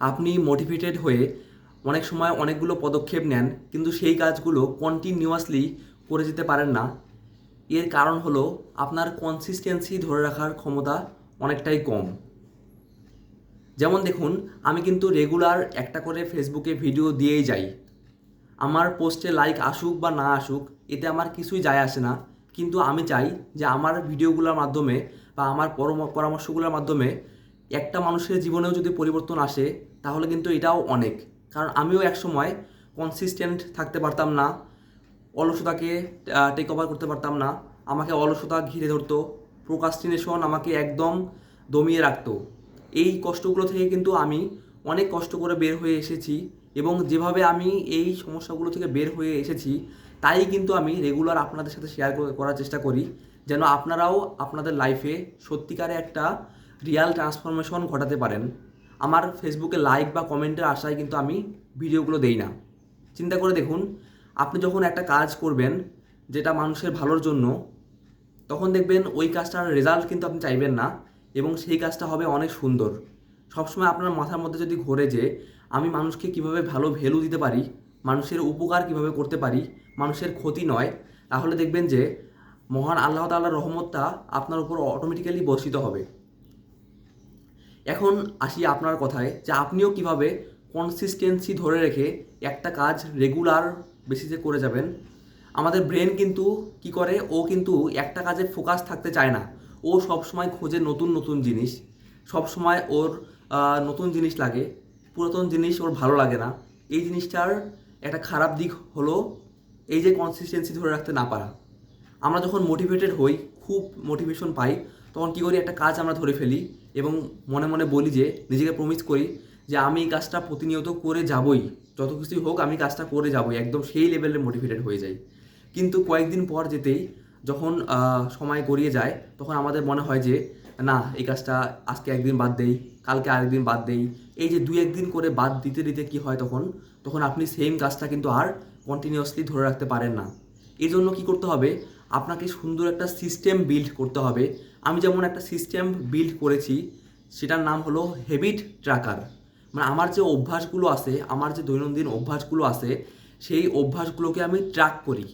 আপনি মোটিভেটেড হয়ে অনেক সময় অনেকগুলো পদক্ষেপ নেন, কিন্তু সেই কাজগুলো কন্টিনিউয়াসলি করে যেতে পারেন না। এর কারণ হলো আপনার কনসিস্টেন্সি ধরে রাখার ক্ষমতা অনেকটাই কম। যেমন দেখুন, আমি কিন্তু রেগুলার একটা করে ফেসবুকে ভিডিও দিয়েই যাই। আমার পোস্টে লাইক আসুক বা না আসুক, এতে আমার কিছুই যায় আসে না। কিন্তু আমি চাই যে আমার ভিডিওগুলোর মাধ্যমে বা আমার পরম- পরামর্শগুলোর মাধ্যমে একটা মানুষের জীবনেও যদি পরিবর্তন আসে, তাহলে কিন্তু এটাও অনেক। কারণ আমিও একসময় কনসিস্টেন্ট থাকতে পারতাম না, অলসতাকে টেক ওভার করতে পারতাম না, আমাকে অলসতা ঘিরে ধরতো প্রোকাস্টিনেশন আমাকে একদম দমিয়ে রাখতো। এই কষ্টগুলো থেকে কিন্তু আমি অনেক কষ্ট করে বের হয়ে এসেছি এবং যেভাবে আমি এই সমস্যাগুলো থেকে বের হয়ে এসেছি, তাই কিন্তু আমি রেগুলার আপনাদের সাথে শেয়ার করার চেষ্টা করি, যেন আপনারাও আপনাদের লাইফে সত্যিকারে একটা রিয়াল ট্রান্সফরমেশন ঘটাতে পারেন। আমার ফেসবুকে লাইক বা কমেন্টের আশায় কিন্তু আমি ভিডিওগুলো দেই না। চিন্তা করে দেখুন, আপনি যখন একটা কাজ করবেন যেটা মানুষের ভালোর জন্য, তখন দেখবেন ওই কাজটার রেজাল্ট কিন্তু আপনি চাইবেন না এবং সেই কাজটা হবে অনেক সুন্দর। সবসময় আপনার মাথার মধ্যে যদি ঘোরে যে, আমি মানুষকে কীভাবে ভালো ভ্যালু দিতে পারি, মানুষের উপকার কীভাবে করতে পারি, মানুষের ক্ষতি নয়, তাহলে দেখবেন যে, মহান আল্লাহ তাআলার রহমতটা আপনার উপর অটোমেটিক্যালি বর্ষিত হবে। এখন আসি আপনার কথায় যে আপনিও কীভাবে কনসিস্টেন্সি ধরে রেখে একটা কাজ রেগুলার বেসিসে করে যাবেন। আমাদের ব্রেন কিন্তু কি করে? ও কিন্তু একটা কাজে ফোকাস থাকতে চায় না। ও সব সময় খোঁজে নতুন নতুন জিনিস। সব সময় ওর নতুন জিনিস লাগে। পুরাতন জিনিস ওর ভালো লাগে না। এই জিনিসটার একটা খারাপ দিক হলো এই যে কনসিস্টেন্সি ধরে রাখতে না পারা। আমরা যখন মোটিভেটেড হই, খুব মোটিভেশন পাই তখন কী করি? একটা কাজ আমরা ধরে ফেলি এবং মনে মনে বলি যে, নিজেকে প্রমিস করি যে, আমি এই কাজটা প্রতিনিয়ত করে যাবই। যত কিছুই হোক, আমি কাজটা করে যাবই। একদম সেই লেভেলে মোটিভেটেড হয়ে যাই। কিন্তু কয়েকদিন পর যেতেই, যখন সময় গড়িয়ে যায়, তখন আমাদের মনে হয় যে, না, এই কাজটা আজকে একদিন বাদ দেই, কালকে আরেকদিন বাদ দেই। এই যে দুই একদিন করে বাদ দিতে দিতে কি হয় তখন? তখন আপনি সেম কাজটা কিন্তু আর কন্টিনিউয়াসলি ধরে রাখতে পারেন না। এই জন্য কী করতে হবে? আপনাকে সুন্দর একটা সিস্টেম বিল্ড করতে হবে। আমি যেমন একটা সিস্টেম বিল্ড করেছি, সেটার নাম হলো হেবিট ট্র্যাকার মানে আমার যে অভ্যাসগুলো আছে, আমার যে দৈনন্দিন অভ্যাসগুলো আছে, সেই অভ্যাসগুলোকে আমি ট্র্যাক করি।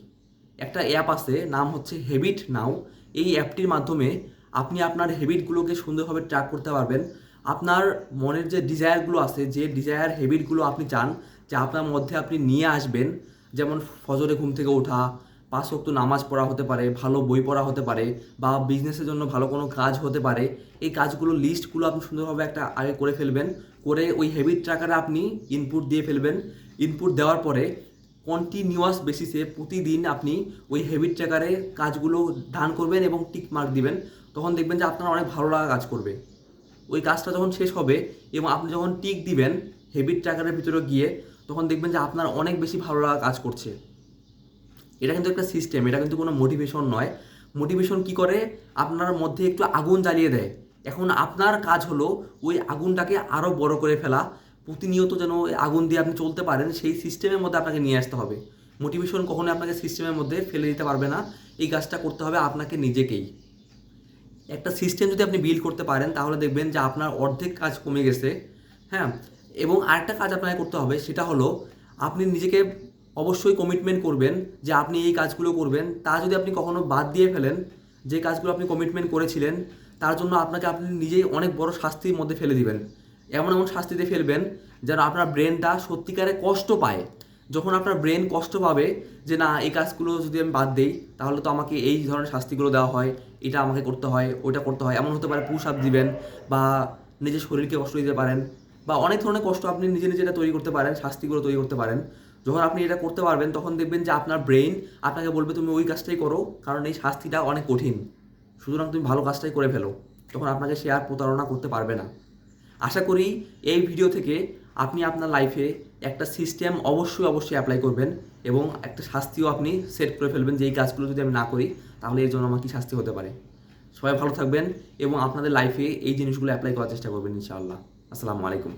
একটা অ্যাপ আছে, নাম হচ্ছে হেবিট নাও এই অ্যাপটির মাধ্যমে আপনি আপনার হেবিটগুলোকে সুন্দরভাবে ট্র্যাক করতে পারবেন। আপনার মনের যে ডিজায়ারগুলো আছে, যে ডিজায়ার হেবিটগুলো আপনি চান, যে আপনার মধ্যে আপনি নিয়ে আসবেন, যেমন ফজরে ঘুম থেকে ওঠা পাঁচ ওয়াক্ত নামাজ পড়া হতে পারে, ভালো বই পড়া হতে পারে বা বিজনেসের জন্য ভালো কোনো কাজ হতে পারে, এই কাজগুলো লিস্টগুলো আপনি সুন্দরভাবে একটা আগে করে ফেলবেন, করে ওই হেবিট ট্র্যাকারে আপনি ইনপুট দিয়ে ফেলবেন। ইনপুট দেওয়ার পরে কন্টিনিউয়াস বেসিসে প্রতিদিন আপনি ওই হেবিট ট্র্যাকারে কাজগুলো ডান করবেন এবং টিক মার্ক দিবেন। তখন দেখবেন যে আপনার অনেক ভালো লাগা কাজ করবে। ওই কাজটা যখন শেষ হবে এবং আপনি যখন টিক দিবেন হেবিট ট্র্যাকারের ভিতরে গিয়ে, তখন দেখবেন যে আপনার অনেক বেশি ভালো লাগা কাজ করছে। এটা কিন্তু একটা সিস্টেম এটা কিন্তু কোনো মোটিভেশন নয়। মোটিভেশন কি করে? আপনার মধ্যে একটু আগুন জ্বালিয়ে দেয়। এখন আপনার কাজ হলো ওই আগুনটাকে আরও বড় করে ফেলা। প্রতিনিয়ত যেন আগুন দিয়ে আপনি চলতে পারেন, সেই সিস্টেমের মধ্যে আপনাকে নিয়ে আসতে হবে। মোটিভেশন কখনোই আপনাকে সিস্টেমের মধ্যে ফেলে দিতে পারবে না। এই কাজটা করতে হবে আপনাকে নিজেকেই। একটা সিস্টেম যদি আপনি বিল্ড করতে পারেন, তাহলে দেখবেন যে আপনার অর্ধেক কাজ কমে গেছে। হ্যাঁ? এবং আরেকটা কাজ আপনাকে করতে হবে, সেটা হলো আপনি নিজেকে অবশ্যই কমিটমেন্ট করবেন যে আপনি এই কাজগুলো করবেন। তা যদি আপনি কখনো বাদ দিয়ে ফেলেন, যে কাজগুলো আপনি কমিটমেন্ট করেছিলেন, তার জন্য আপনাকে আপনি নিজেই অনেক বড় শাস্তির মধ্যে ফেলে দিবেন। এমন এমন শাস্তিতে ফেলবেন যেন আপনার ব্রেনটা সত্যিকারে কষ্ট পায়। যখন আপনার ব্রেন কষ্ট পাবে যে, না, এই কাজগুলো যদি আমি বাদ দিই, তাহলে তো আমাকে এই ধরনের শাস্তিগুলো দেওয়া হয়, এটা আমাকে করতে হয়, ওইটা করতে হয়। এমন হতে পারে পুশ আপ দিবেন বা নিজের শরীরকে কষ্ট দিতে পারেন বা অনেক ধরনের কষ্ট আপনি নিজে নিজে এটা তৈরি করতে পারেন, শাস্তিগুলো তৈরি করতে পারেন। যখন আপনি এটা করতে পারবেন, তখন দেখবেন যে আপনার ব্রেন আপনাকে বলবে, তুমি ওই কাজটাই করো, কারণ এই শাস্তিটা অনেক কঠিন। সুতরাং তুমি ভালো কাজটাই করে ফেলো। তখন আপনাকে সে আর প্রতারণা করতে পারবে না। আশা করি এই ভিডিও থেকে আপনি আপনার লাইফে একটা সিস্টেম অবশ্যই অবশ্যই অ্যাপ্লাই করবেন এবং একটা শাস্তিও আপনি সেট করে ফেলবেন যে এই কাজগুলো যদি আমি না করি, তাহলে এর জন্য আমার কি শাস্তি হতে পারে। সবাই ভালো থাকবেন এবং আপনাদের লাইফে এই জিনিসগুলো অ্যাপ্লাই করার চেষ্টা করবেন ইনশাআল্লাহ। আসসালামু আলাইকুম।